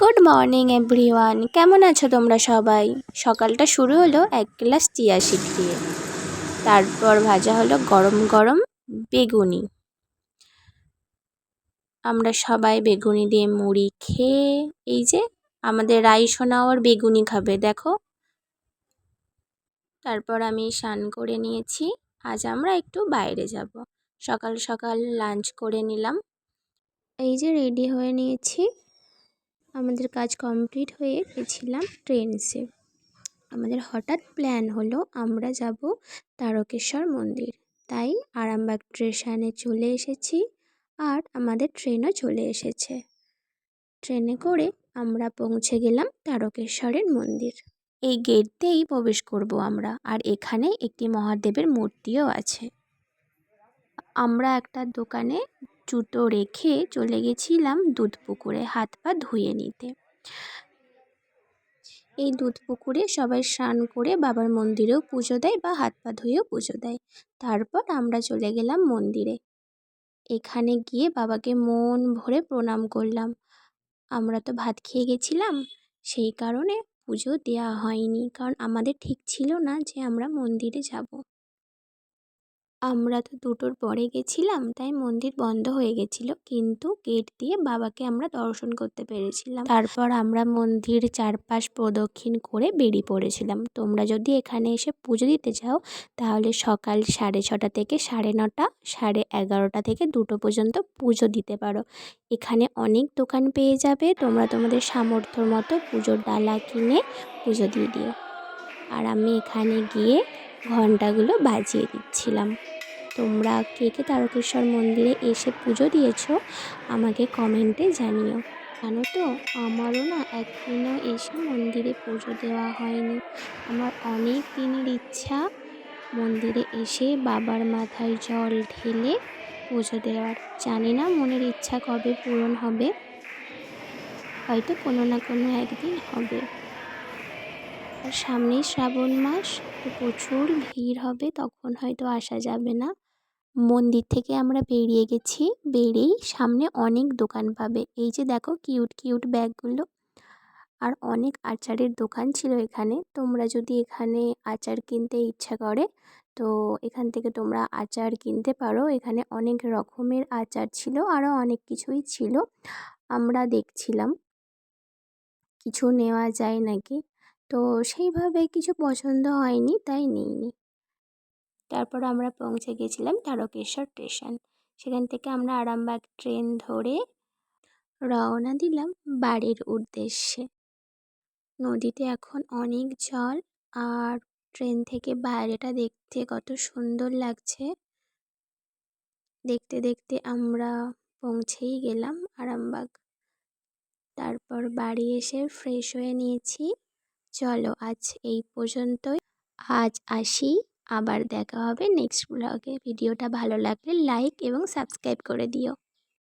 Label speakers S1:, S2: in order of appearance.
S1: Good morning everyone কেমন আছো তোমরা সবাই? সকালটা শুরু হলো এক গ্লাস চিয়া সিড দিয়ে। তারপর ভাজা হলো গরম গরম বেগুনি। আমরা সবাই বেগুনি দিয়ে মুড়ি খেয়ে, এই যে আমাদের রাইসোনাও আর বেগুনি খাবে, দেখো। তারপর আমি স্নান করে নিয়েছি, আজ আমরা একটু বাইরে যাব। সকাল সকাল লাঞ্চ করে নিলাম। এই যে রেডি হয়ে নিয়েছি। আমাদের কাজ কমপ্লিট হয়ে গেছিলাম ট্রেন্সে। আমাদের হঠাৎ প্ল্যান হলো আমরা যাব তারকেশ্বর মন্দির। তাই আরামবাগ স্টেশনে চলে এসেছি আর আমাদের ট্রেনও চলে এসেছে। ট্রেনে করে আমরা পৌঁছে গেলাম তারকেশ্বরের মন্দির। এই গেট দিয়েই প্রবেশ করব আমরা আর এখানে একটি মহাদেবের মূর্তিও আছে। আমরা একটা দোকানে জুতো রেখে চলে গেছিলাম দুধ পুকুরে, হাত পা ধুয়ে নিতে। এই দুধ পুকুরে সবাই স্নান করে বাবার মন্দিরেও পুজো দেয় বা হাত পা ধুয়েও পুজো দেয়। তারপর আমরা চলে গেলাম মন্দিরে। এখানে গিয়ে বাবাকে মন ভরে প্রণাম করলাম। আমরা তো ভাত খেয়ে গেছিলাম, সেই কারণে পুজো দেওয়া হয়নি, কারণ আমাদের ঠিক ছিল না যে আমরা মন্দিরে যাব। আমরা তো দুটোর পরে গেছিলাম, তাই মন্দির বন্ধ হয়ে গেছিল। কিন্তু গেট দিয়ে বাবাকে আমরা দর্শন করতে পেরেছিলাম। তারপর আমরা মন্দির চারপাশ প্রদক্ষিণ করে বেরিয়ে পড়েছিলাম। তোমরা যদি এখানে এসে পুজো দিতে চাও, তাহলে সকাল সাড়ে ছটা থেকে সাড়ে নটা, সাড়ে এগারোটা থেকে দুটো পর্যন্ত পুজো দিতে পারো। এখানে অনেক দোকান পেয়ে যাবে। তোমরা তোমাদের সামর্থ্যর মতো পুজোর ডালা কিনে পুজো দিয়ে দিও। আর আমি এখানে গিয়ে ঘন্টাগুলো বাজিয়ে দিচ্ছিলাম। তোমরা কে কে তারকেশ্বর মন্দিরে এসে পুজো দিয়েছ আমাকে কমেন্টে জানিও। জানো তো, আমারও না একদিনও এসে মন্দিরে পুজো দেওয়া হয়নি। আমার অনেক দিনের ইচ্ছা মন্দিরে এসে বাবার মাথায় জল ঢেলে পুজো দেওয়ার। জানি না মনের ইচ্ছা কবে পূরণ হবে, হয়তো কোনো না কোনো একদিন হবে। আর সামনেই শ্রাবণ মাস, তো প্রচুর ভিড় হবে, তখন হয়তো আসা যাবে না। মন্দির থেকে আমরা বেরিয়ে গেছি বেরিয়েই সামনে অনেক দোকান পাবে। এই যে দেখো কিউট কিউট ব্যাগগুলো। আর অনেক আচারের দোকান ছিল এখানে। তোমরা যদি এখানে আচার কিনতে ইচ্ছা করে, তো এখান থেকে তোমরা আচার কিনতে পারো। এখানে অনেক রকমের আচার ছিল আরও অনেক কিছুই ছিল। আমরা দেখছিলাম। কিছু নেওয়া যায় নাকি? তো সেইভাবে কিছু পছন্দ হয়নি, তাই নিইনি। তারপর আমরা পৌঁছে গেছিলাম তারকেশ্বর স্টেশন সেখান থেকে আমরা আরামবাগ ট্রেন ধরে রওনা দিলাম বাড়ির উদ্দেশ্যে। নদীতে এখন অনেক জল আর ট্রেন থেকে বাইরেটা দেখতে কত সুন্দর লাগছে। দেখতে দেখতে আমরা পৌঁছেই গেলাম আরামবাগ। তারপর বাড়ি এসে ফ্রেশ হয়ে নিয়েছি। চলো আজ এই পর্যন্তই। আজ আসি, আবার দেখা হবে নেক্সট ব্লগে ভিডিওটা ভালো লাগলে লাইক এবং সাবস্ক্রাইব করে দিও।